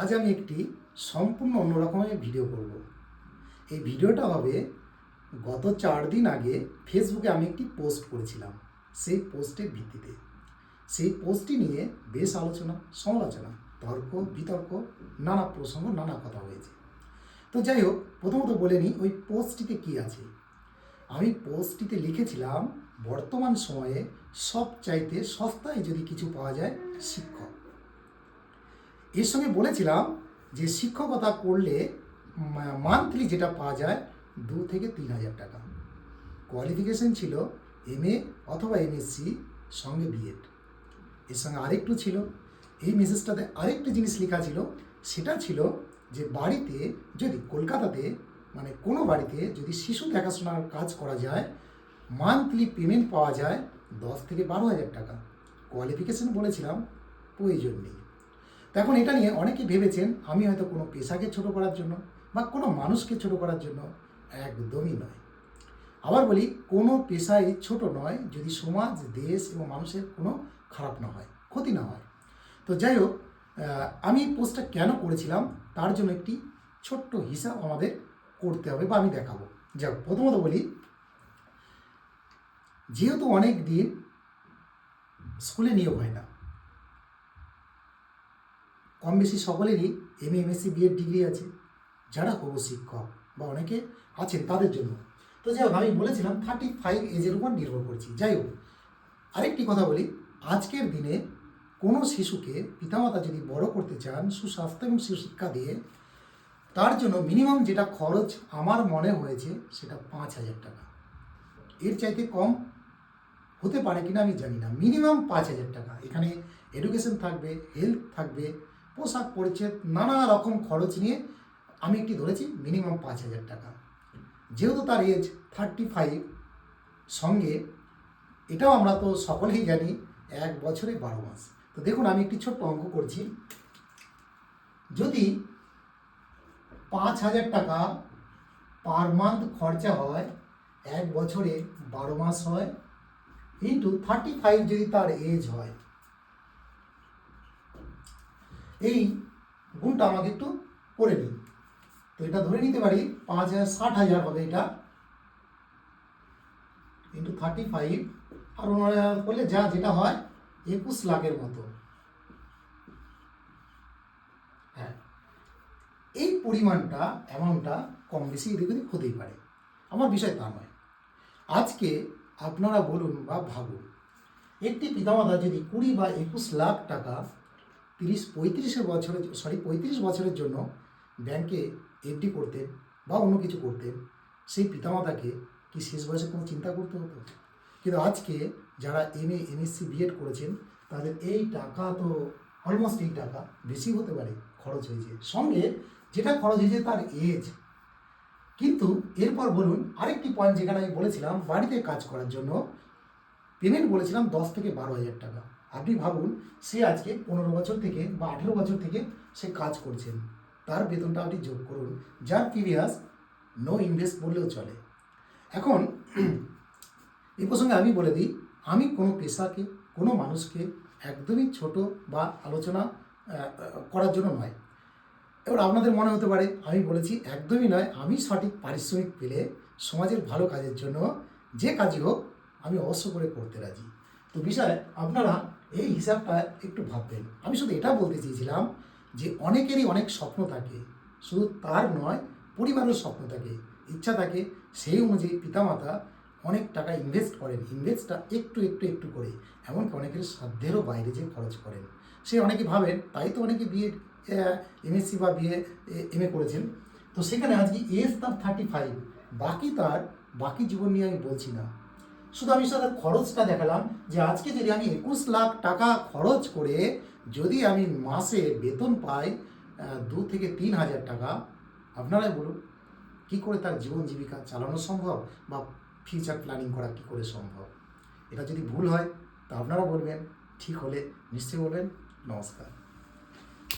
আজ আমি একটি সম্পূর্ণ অন্যরকমের ভিডিও করব। এই ভিডিওটা হবে, গত চার দিন আগে ফেসবুকে আমি একটি পোস্ট করেছিলাম। সেই পোস্টের ভিত্তিতে। সেই পোস্টটি নিয়ে বেশ আলোচনা, সমালোচনা, তর্ক, বিতর্ক, নানা প্রসঙ্গ, নানা কথা হয়েছে। তো যাই হোক, প্রথমত বলে নিই, ওই পোস্টটিতে কী আছে? আমি পোস্টটিতে লিখেছিলাম, বর্তমান সময়ে সব চাইতে সস্তায় যদি কিছু পাওয়া যায় শিক্ষক। এর সঙ্গে বলেছিলাম যে শিক্ষকতা করলে মান্থলি যেটা পাওয়া যায় দু থেকে তিন হাজার টাকা। কোয়ালিফিকেশন ছিল এম এ অথবা এমএসসি সঙ্গে বিএড এর সঙ্গে আরেকটু ছিল। এই মেসেজটাতে আরেকটা জিনিস লেখা ছিল, সেটা ছিল যে বাড়িতে যদি কলকাতাতে মানে কোনো বাড়িতে যদি শিশু দেখাশোনার কাজ করা যায়, মান্থলি পেমেন্ট পাওয়া যায় দশ থেকে বারো হাজার টাকা। কোয়ালিফিকেশন বলেছিলাম, প্রয়োজন নেই। তো এখন এটা নিয়ে অনেকেই ভেবেছেন আমি হয়তো কোনো পেশাকে ছোট করার জন্য বা কোনো মানুষকে ছোট করার জন্য একদমই নয়। আবার বলি, কোনো পেশাই ছোট নয় যদি সমাজ, দেশ এবং মানুষের কোনো খারাপ না হয়, ক্ষতি না হয়। তো যাই হোক আমি পোস্টটা কেন করেছিলাম তার জন্য একটি ছোট্ট হিসাব আমাদের করতে হবে বা আমি দেখাবো। যাক প্রথমত বলি, যেহেতু অনেক দিন স্কুলে নিয়োগ হয় না কম বেশি সকলেরই এম এমএসসি বিএড ডিগ্রি আছে। যারা হবু শিক্ষক বা অনেকে আছেন তাদের জন্য। তো যাই হোক, আমি বলেছিলাম থার্টি ফাইভ এজের উপর নির্ভর করছি। যাই হোক, আরেকটি কথা বলি। আজকের দিনে কোনো শিশুকে পিতামাতা যদি বড় করতে চান, সুস্বাস্থ্য এবং সুশিক্ষা দিয়ে, তার জন্য মিনিমাম যেটা খরচ আমার মনে হয়েছে সেটা পাঁচ হাজার টাকা। এর চাইতে কম হতে পারে কিনা আমি জানি না। মিনিমাম পাঁচ হাজার টাকা। এখানে এডুকেশন থাকবে হেলথ থাকবে পোশাক পরিচ্ছেদ, নানা রকম খরচ নিয়ে আমি একটি ধরেছি মিনিমাম পাঁচ হাজার টাকা। যেহেতু তার এজ থার্টি ফাইভ সঙ্গে এটাও আমরা তো সকলেই জানি, এক বছরে বারো মাস। তো দেখুন, আমি একটি ছোট্ট অঙ্ক করছি। যদি পাঁচ হাজার টাকা পার মান্থ খরচা হয়, এক বছরে বারো মাস হয় ইন্টু থার্টি ফাইভ যদি তার এজ হয় এই গুণটা আমাকে একটু করে নিই তো এটা ধরে নিতে পারি পাঁচ হাজার, ষাট হাজার হবে এটা। ইন্টু থার্টি ফাইভ আর ওনারা করলে যা যেটা হয়, একুশ লাখের মতো। হ্যাঁ এই পরিমাণটা অ্যামাউন্টটা কম বেশি এদিক ওদিক হতেই পারে। আমার বিষয় তা নয়। আজকে আপনারা বলুন বা ভাবুন, একটি পিতামাতা যদি কুড়ি বা একুশ লাখ টাকা তিরিশ পঁয়ত্রিশের বছরের সরি পঁয়ত্রিশ বছরের জন্য ব্যাংকে এফডি করতেন বা অন্য কিছু করতেন, সেই পিতামাতাকে কি শেষ বয়সে কোনো চিন্তা করতে হতো? কিন্তু আজকে যারা এম এ এমএসসি বিএড করেছেন, তাদের এই টাকা তো অলমোস্ট এই টাকা বেশি হতে পারে, খরচ হয়েছে। সঙ্গে যেটা খরচ হয়েছে তার এজ কিন্তু এরপর বলুন, আরেকটি পয়েন্ট যেখানে আমি বলেছিলাম, বাড়িতে কাজ করার জন্য পেমেন্ট বলেছিলাম দশ থেকে বারো হাজার টাকা। আপনি ভাবুন, সে আজকে পনেরো বছর থেকে বা আঠেরো বছর থেকে সে কাজ করছেন। তার বেতনটা আপনি যোগ করুন। যার প্রিভিয়াস নো ইনভেস্ট বললেও চলে। এখন, এই প্রসঙ্গে আমি বলে দিই, আমি কোনো পেশাকে, কোনো মানুষকে একদমই ছোট বা আলোচনা করার জন্য নয়। এবার আপনাদের মনে হতে পারে, আমি বলেছি একদমই নয়, আমি সঠিক পারিশ্রমিক পেলে সমাজের ভালো কাজের জন্য যে কাজই হোক, আমি অবশ্য করে করতে রাজি। তো বিষয়, আপনারা এই হিসাবটা একটু ভাববেন। আমি শুধু এটা বলতে চেয়েছিলাম যে অনেকেরই অনেক স্বপ্ন থাকে। শুধু তার নয় পরিবারের স্বপ্ন থাকে। ইচ্ছা থাকে সেই অনুযায়ী পিতামাতা অনেক টাকা ইনভেস্ট করেন। ইনভেস্টটা একটু একটু একটু করে। এমনকি অনেকের সাধ্যেরও বাইরে যে খরচ করেন। সে অনেকে ভাবেন, তাই তো অনেকে বিএ এমএসসি বা বিএ এম এ করেছেন। তো সেখানে আজকে এজ তার থার্টি ফাইভ বাকি তার বাকি জীবন নিয়ে আমি বলছি না। শুধু আমি সাথে খরচটা দেখালাম যে আজকে যদি আমি একুশ লাখ টাকা খরচ করে যদি আমি মাসে বেতন পাই দু থেকে তিন হাজার টাকা, আপনারাই বলুন, কি করে তার জীবন জীবিকা চালানো সম্ভব বা ফিউচার প্ল্যানিং করা কি করে সম্ভব? এটা যদি ভুল হয়, তা আপনারা বলবেন, ঠিক হলে নিশ্চয়ই বলবেন। নমস্কার।